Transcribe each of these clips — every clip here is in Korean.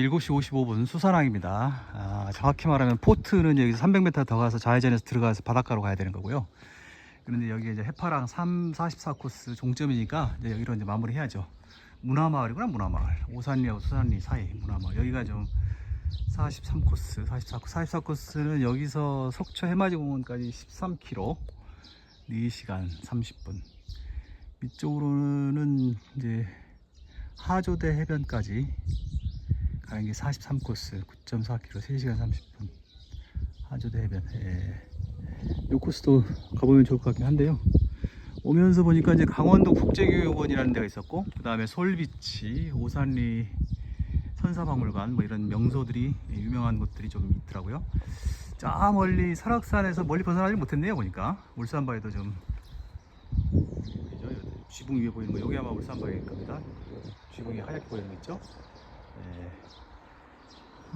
7시 55분 수산항입니다. 아, 정확히 말하면 포트는 여기서 300m 더 가서 좌회전해서 들어가서 바닷가로 가야 되는 거고요. 그런데 여기 이제 해파랑 3, 44 코스 종점이니까 이제 여기로 이제 마무리 해야죠. 문화마을이구나 문화마을. 오산리하고 수산리 사이 문화마을. 여기가 좀 43 코스, 44 코스, 44 코스는 여기서 속초 해맞이 공원까지 13km, 4시간 30분. 이쪽으로는 이제 하조대 해변까지 가는 게 43코스 9.4km 3시간 30분 하조대 해변 예. 이 코스도 가보면 좋을 것 같긴 한데요 오면서 보니까 이제 강원도 국제교육원이라는 데가 있었고 그 다음에 솔비치 오산리 선사박물관 뭐 이런 명소들이 유명한 곳들이 좀 있더라고요 저 멀리 설악산에서 멀리 벗어나지 못했네요 보니까 울산바위도 좀 보이죠? 지붕 위에 보이는 거 여기 아마 울산바위일 겁니다 지붕이 하얗게 보이는 거 있죠? 네.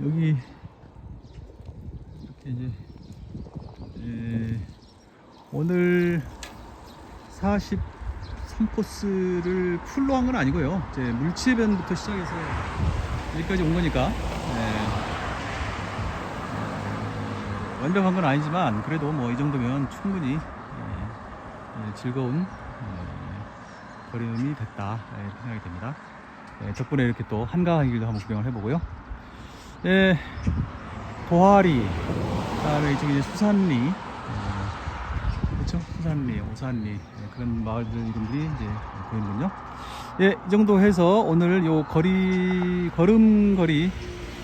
여기 이렇게 이제 에, 오늘 43코스를 풀로 한 건 아니고요. 이제 물치해변부터 시작해서 여기까지 온 거니까 예. 어, 완벽한 건 아니지만 그래도 뭐 이 정도면 충분히 예, 예, 즐거운 예, 걸음이 됐다 예, 이렇게 생각이 됩니다. 예, 덕분에 이렇게 또 한가한 길도 한번 구경을 해보고요. 예, 도화리, 그다음에 이쪽에 이제 수산리, 예, 그렇죠? 수산리, 오산리 예, 그런 마을들 이름들이 이제 보이는군요. 예, 이 정도 해서 오늘 요 거리 걸음거리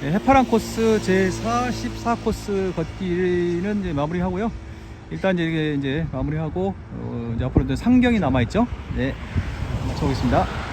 예, 해파랑 코스 제 44 코스 걷기는 이제 마무리하고요. 일단 이제 이제 마무리하고 어, 이제 앞으로 이제 상경이 남아 있죠. 네, 마쳐보겠습니다.